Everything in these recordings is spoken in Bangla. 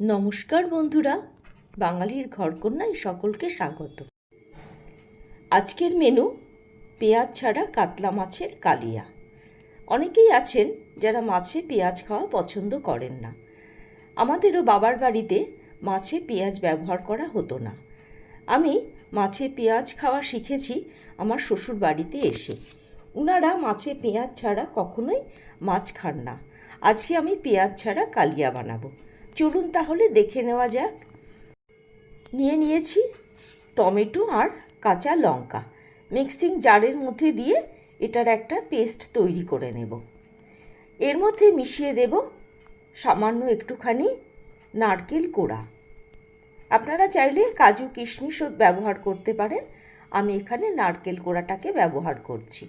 নমস্কার বন্ধুরা, বাঙালির ঘরকন্যায় সকলকে স্বাগত। আজকের মেনু পেঁয়াজ ছাড়া কাতলা মাছের কালিয়া। অনেকেই আছেন যারা মাছে পেঁয়াজ খাওয়া পছন্দ করেন না। আমাদেরও বাবার বাড়িতে মাছে পেঁয়াজ ব্যবহার করা হতো না। আমি মাছে পেঁয়াজ খাওয়া শিখেছি আমার শ্বশুর বাড়িতে এসে। উনারা মাছে পেঁয়াজ ছাড়া কখনোই মাছ খান না। আজকে আমি পেঁয়াজ ছাড়া কালিয়া বানাবো। চলুন তাহলে দেখে নেওয়া যাক। নিয়ে নিয়েছি টমেটো আর কাঁচা লঙ্কা। মিক্সিং জারের মধ্যে দিয়ে এটার একটা পেস্ট তৈরি করে নেব। এর মধ্যে মিশিয়ে দেব সামান্য একটুখানি নারকেল কোড়া। আপনারা চাইলে কাজু কিশমিশও ব্যবহার করতে পারেন। আমি এখানে নারকেল কোড়াটাকে ব্যবহার করছি।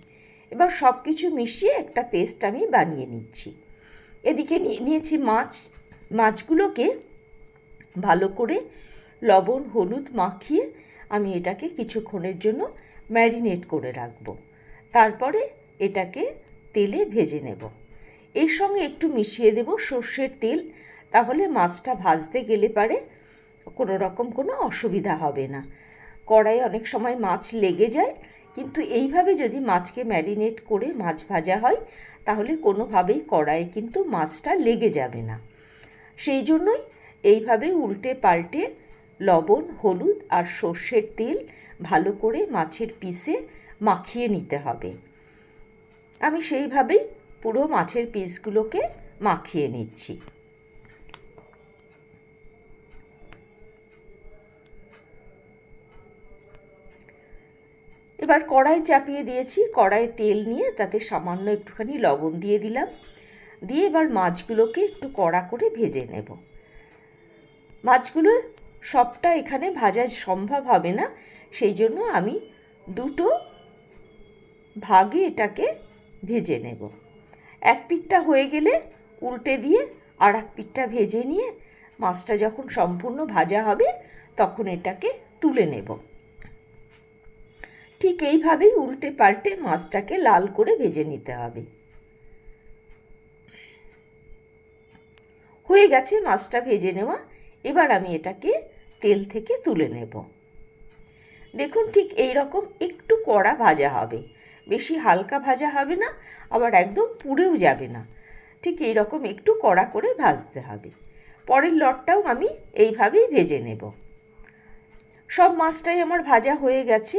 এবার সব কিছু মিশিয়ে একটা পেস্ট আমি বানিয়ে নিচ্ছি। এদিকে নিয়ে নিয়েছি মাছ। মাছগুলোকে ভালো করে লবণ, হলুদ মাখিয়ে আমি এটাকে কিছুক্ষণের জন্য ম্যারিনেট করে রাখব। তারপরে এটাকে তেলে ভেজে নেব। এর সঙ্গে একটু মিশিয়ে দেব সর্ষের তেল, তাহলে মাছটা ভাজতে গেলে পারে কোনো রকম কোনো অসুবিধা হবে না। কড়াই অনেক সময় মাছ লেগে যায়, কিন্তু এইভাবে যদি মাছকে ম্যারিনেট করে মাছ ভাজা হয়, তাহলে কোনোভাবেই কড়াইয়ে কিন্তু মাছটা লেগে যাবে না। সেই জন্যই এইভাবে উল্টে পাল্টে লবণ, হলুদ আর সর্ষের তেল ভালো করে মাছের পিসে মাখিয়ে নিতে হবে। আমি সেইভাবেই পুরো মাছের পিসগুলোকে মাখিয়ে নিচ্ছি। এবার কড়াই চাপিয়ে দিয়েছি। কড়াই তেল নিয়ে তাতে সামান্য একটুখানি লবণ দিয়ে দিলাম। দিয়ে এবার মাছগুলোকে একটু কড়া করে ভেজে নেব। মাছগুলো সবটা এখানে ভাজা সম্ভব হবে না, সেই জন্য আমি দুটো ভাগে এটাকে ভেজে নেব। এক পিঠটা হয়ে গেলে উল্টে দিয়ে আর এক পিঠটা ভেজে নিয়ে মাছটা যখন সম্পূর্ণ ভাজা হবে তখন এটাকে তুলে নেব। ঠিক এইভাবেই উল্টে পাল্টে মাছটাকে লাল করে ভেজে নিতে হবে। হয়ে গেছে মাছটা ভেজে নেওয়া। এবার আমি এটাকে তেল থেকে তুলে নেব। দেখুন ঠিক এই রকম একটু কড়া ভাজা হবে। বেশি হালকা ভাজা হবে না, আবার একদম পুড়েও যাবে না। ঠিক এই রকম একটু কড়া করে ভাজতে হবে। পরের লটটাও আমি এইভাবেই ভেজে নেব। সব মাছটাই আমার ভাজা হয়ে গেছে।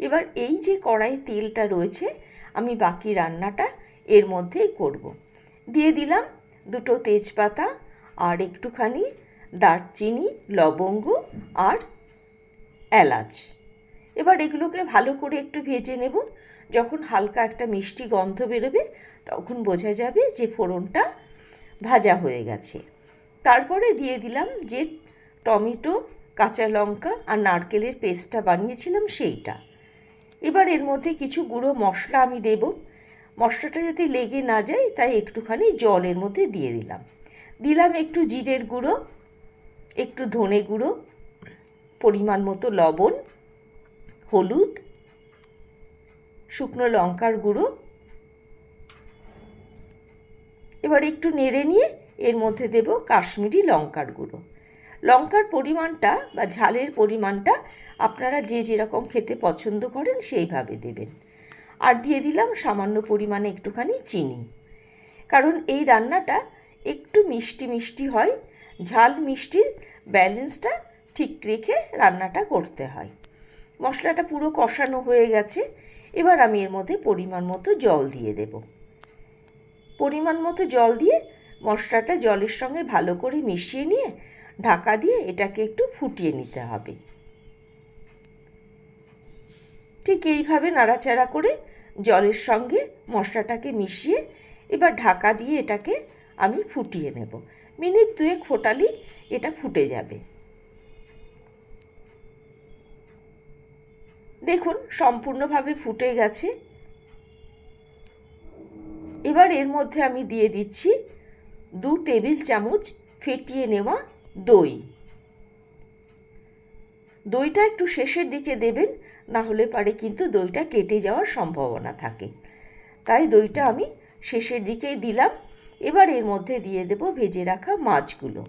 এবার এই যে কড়াই তেলটা রয়েছে, আমি বাকি রান্নাটা এর মধ্যেই করব। দিয়ে দিলাম দুটো তেজপাতা আর একটুখানি দারচিনি, লবঙ্গ আর এলাচ। এবার এগুলোকে ভালো করে একটু ভেজে নেব। যখন হালকা একটা মিষ্টি গন্ধ বেরোবে, তখন বোঝা যাবে যে ফোড়নটা ভাজা হয়ে গেছে। তারপরে দিয়ে দিলাম যে টমেটো, কাঁচা লঙ্কা আর নারকেলের পেস্টটা বানিয়েছিলাম সেইটা। এবার এর মধ্যে কিছু গুঁড়ো মশলা আমি দেব। মশলাটা যাতে লেগে না যায়, তাই একটুখানি জলের মধ্যে দিয়ে দিলাম। দিলাম একটু জিরের গুঁড়ো, একটু ধনে গুঁড়ো, পরিমাণ মতো লবণ, হলুদ, শুকনো লঙ্কার গুঁড়ো। এবার একটু নেড়ে নিয়ে এর মধ্যে দেব কাশ্মীরি লঙ্কার গুঁড়ো। লঙ্কার পরিমাণটা বা ঝালের পরিমাণটা আপনারা যে যেরকম খেতে পছন্দ করেন সেইভাবে দেবেন। আর দিয়ে দিলাম সামান্য পরিমাণে একটুখানি চিনি। কারণ এই রান্নাটা একটু মিষ্টি মিষ্টি হয়, ঝাল মিষ্টির ব্যালেন্সটা ঠিক রেখে রান্নাটা করতে হয়। মশলাটা পুরো কষানো হয়ে গেছে, এবার আমি এর মধ্যে পরিমাণ মতো জল দিয়ে দেব। পরিমাণ মতো জল দিয়ে মশলাটা জলের সঙ্গে ভালো করে মিশিয়ে নিয়ে ঢাকা দিয়ে এটাকে একটু ফুটিয়ে নিতে হবে। ঠিক এইভাবে নাড়াচাড়া করে জলের সঙ্গে মশলাটাকে মিশিয়ে এবার ঢাকা দিয়ে এটাকে আমি ফুটিয়ে নেব। মিনিট দুয়েক ফোটালেই এটা ফুটে যাবে। দেখুন, সম্পূর্ণভাবে ফুটে গেছে। এবার এর মধ্যে আমি দিয়ে দিচ্ছি দু টেবিল চামচ ফেটিয়ে নেওয়া দই। দইটা একটু শেষের দিকে দেবেন, না হলে পারে কিন্তু দইটা কেটে যাওয়ার সম্ভাবনা থাকে। তাই দইটা আমি শেষের দিকেই দিলাম। এবার এর মধ্যে দিয়ে দেব ভেজে রাখা মাছগুলো।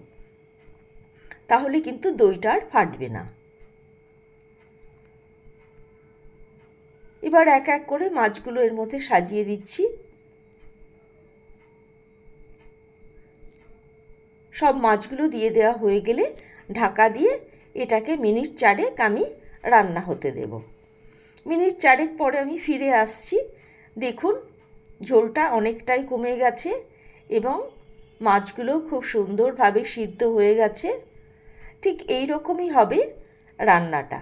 তাহলে কিন্তু দইটা আর ফাটবে না। এবার এক এক করে মাছগুলো এর মধ্যে সাজিয়ে দিচ্ছি। সব মাছগুলো দিয়ে দেওয়া হয়ে গেলে ঢাকা দিয়ে এটাকে মিনিট চারেক আমি রান্না হতে দেব। মিনিট চারেক পরে আমি ফিরে আসছি। দেখুন, ঝোলটা অনেকটাই কমে গেছে এবং মাছগুলো খুব সুন্দরভাবে সিদ্ধ হয়ে গেছে। ঠিক এই রকমই হবে রান্নাটা।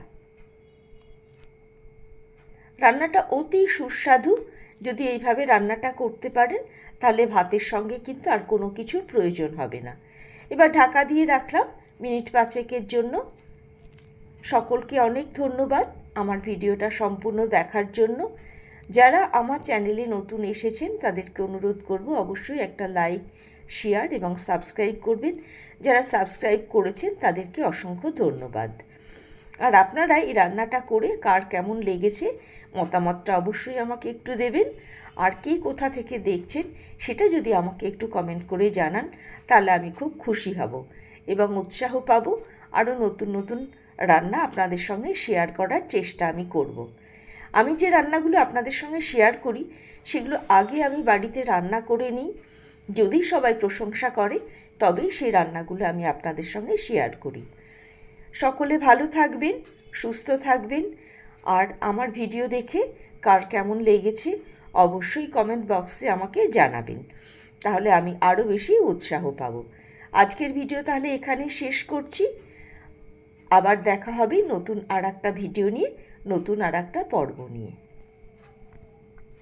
রান্নাটা অতি সুস্বাদু। যদি এইভাবে রান্নাটা করতে পারেন, তাহলে ভাতের সঙ্গে কিন্তু আর কোনো কিছুর প্রয়োজন হবে না। এবার ঢাকা দিয়ে রাখলাম। মিনিট পাঁচেকের জন্য সকলকে অনেক ধন্যবাদ আমার ভিডিওটা সম্পূর্ণ দেখার জন্য। যারা আমার চ্যানেলে নতুন এসেছেন, তাদেরকে অনুরোধ করব অবশ্যই একটা লাইক, শেয়ার এবং সাবস্ক্রাইব করবেন। যারা সাবস্ক্রাইব করেছেন, তাদেরকে অসংখ্য ধন্যবাদ। আর আপনারা এই রান্নাটা করে কার কেমন লেগেছে, মতামতটা অবশ্যই আমাকে একটু দেবেন। আর কে কোথা থেকে দেখছেন, সেটা যদি আমাকে একটু কমেন্ট করে জানান, তাহলে আমি খুব খুশি হব। এবং উৎসাহ পাব। আরও নতুন নতুন রান্না আপনাদের সঙ্গে শেয়ার করার চেষ্টা আমি করব। আমি যে রান্নাগুলো আপনাদের সঙ্গে শেয়ার করি, সেগুলো আগে আমি বাড়িতে রান্না করে নিই। যদি সবাই প্রশংসা করে, তবেই সেই রান্নাগুলো আমি আপনাদের সঙ্গে শেয়ার করি। সকলে ভালো থাকবেন, সুস্থ থাকবেন। আর আমার ভিডিও দেখে কার কেমন লেগেছে, অবশ্যই কমেন্ট বক্সে আমাকে জানাবেন। তাহলে আমি আরও বেশি উৎসাহ পাব। আজকের ভিডিও তাহলে এখানে শেষ করছি। আবার দেখা হবে নতুন আর একটা ভিডিও নিয়ে, নতুন আর একটা পর্ব নিয়ে।